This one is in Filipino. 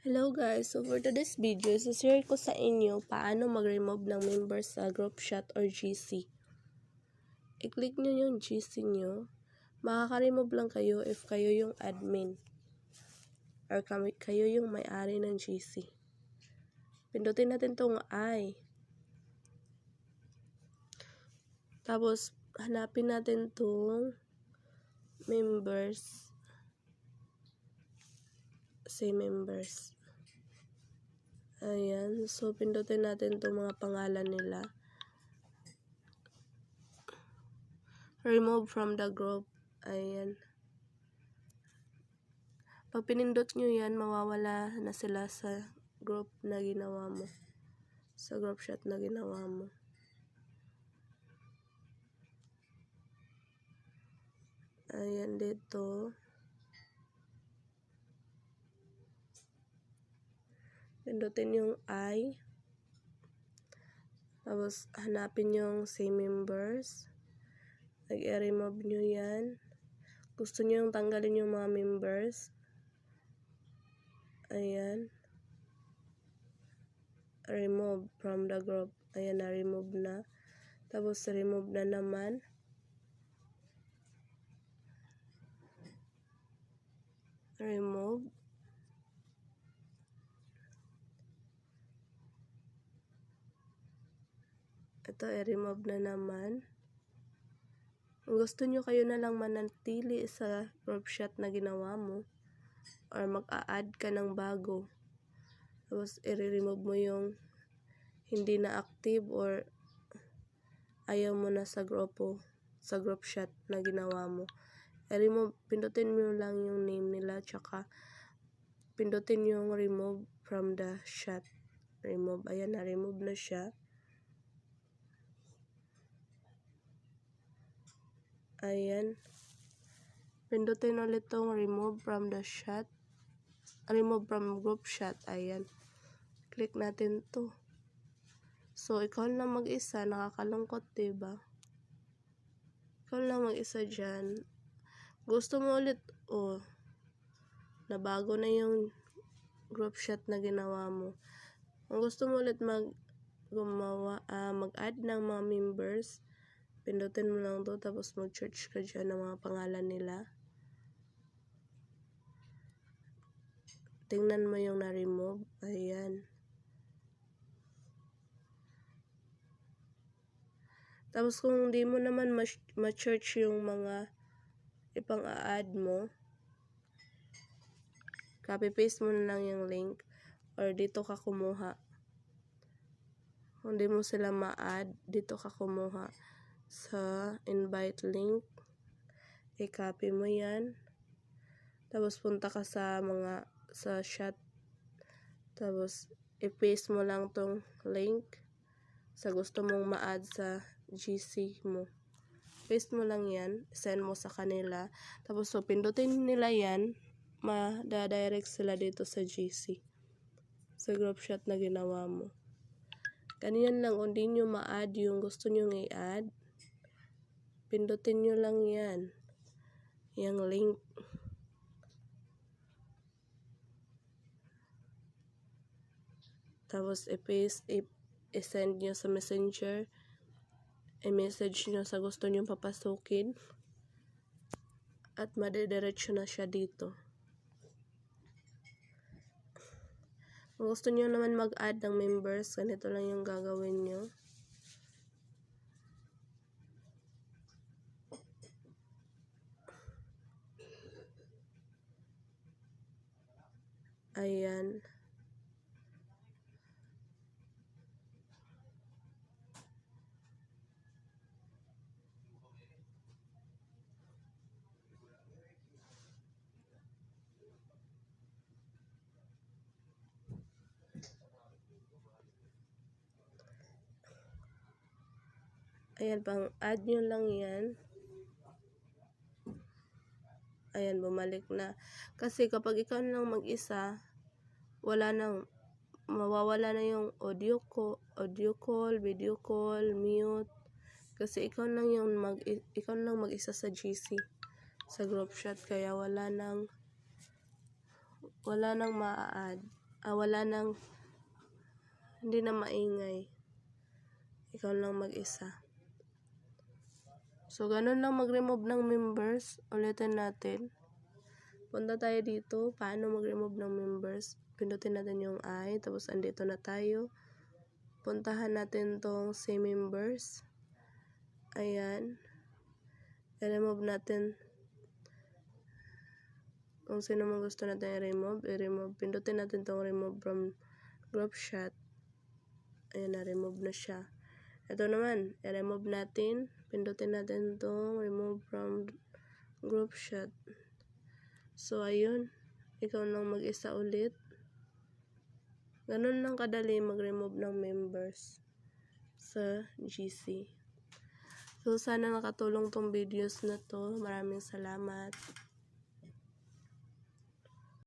Hello guys, so for today's video, share ko sa inyo paano mag-remove ng members sa group chat or GC. I-click nyo yung GC nyo. Makaka-remove lang kayo if kayo yung admin. Or kayo yung may-ari ng GC. Pindutin natin tong I. Tapos, hanapin natin tong members say members. Ayan. So, pindutin natin itong mga pangalan nila. Remove from the group. Ayan. Pag pinindot nyo yan, mawawala na sila sa group na ginawa mo. Sa group chat na ginawa mo. Ayan dito. Pindutin yung I. Tapos, hanapin yung same members. Nag-remove nyo yan. Gusto nyo yung tanggalin yung mga members. Ayan. Remove from the group. Ayan, na-remove na. Tapos, remove na naman. Remove. Ito, i-remove na naman. Gusto nyo kayo na lang manatili sa group chat na ginawa mo, or mag-a-add ka ng bago, tapos i-remove mo yung hindi na active or ayaw mo na sa grupo, sa group chat na ginawa mo. I-remove, pindutin mo lang yung name nila, tsaka pindutin yung remove from the chat. Remove, ayan na, remove na siya. Ayan. Pindutin ulit tong remove from the chat. Remove from group chat. Ayan. Click natin to. So, ikaw lang mag-isa. Nakakalungkot, diba? Ikaw lang mag-isa dyan. Gusto mo ulit, oh, nabago na yung group chat na ginawa mo. Kung gusto mo ulit mag gumawa, uh, mag-add ng mga members, Pindutin mo lang to tapos mag-search ka dyan ng mga pangalan nila. Tingnan mo yung na-remove. Ayan. Tapos kung hindi mo naman ma-search yung mga ipang-a-add mo, copy-paste mo na lang yung link or dito ka kumuha. Kung di mo sila ma-add, dito ka kumuha sa invite link. I-copy mo yan. Tapos punta ka sa mga sa chat. Tapos i-paste mo lang tong link sa gusto mong ma-add sa GC mo. Paste mo lang yan, send mo sa kanila. Tapos so pindutin nila yan, ma-direct sila dito sa GC. Sa group chat na ginawa mo. Ganyan lang, kung di nyo ma-add yung gusto nyo i-add, Pindutin nyo lang yan. Yung link. Tapos, i-paste, i-send nyo sa messenger. I-message nyo sa gusto nyo papasukin. At madediretso na siya dito. Kung gusto nyo naman mag-add ng members, ganito lang yung gagawin nyo. Ayan. Ayan, pang add nyo lang yan. Ayan, bumalik na. Kasi kapag ikaw lang mag-isa, wala nang mawawala na yung audio ko, audio call, video call, mute. Kasi ikaw lang yung mag ikaw lang mag-isa sa GC sa group chat kaya wala nang wala nang maa-add. ah, wala nang hindi na maingay. Ikaw lang mag-isa. So, ganun lang mag-remove ng members. Ulitin natin. Punta tayo dito. Paano mag-remove ng members? Pindutin natin yung I. Tapos, andito na tayo. Puntahan natin tong si members. Ayan. I-remove natin kung sino man gusto natin i-remove, i-remove. Pindutin natin tong remove from group chat. Ayan, na-remove na siya. Ito naman, i-remove natin. Pindutin natin tong remove from group chat. So, ayun. Ikaw lang mag-isa ulit. Ganun lang kadali mag-remove ng members sa GC. So, sana nakatulong tong videos na to. Maraming salamat.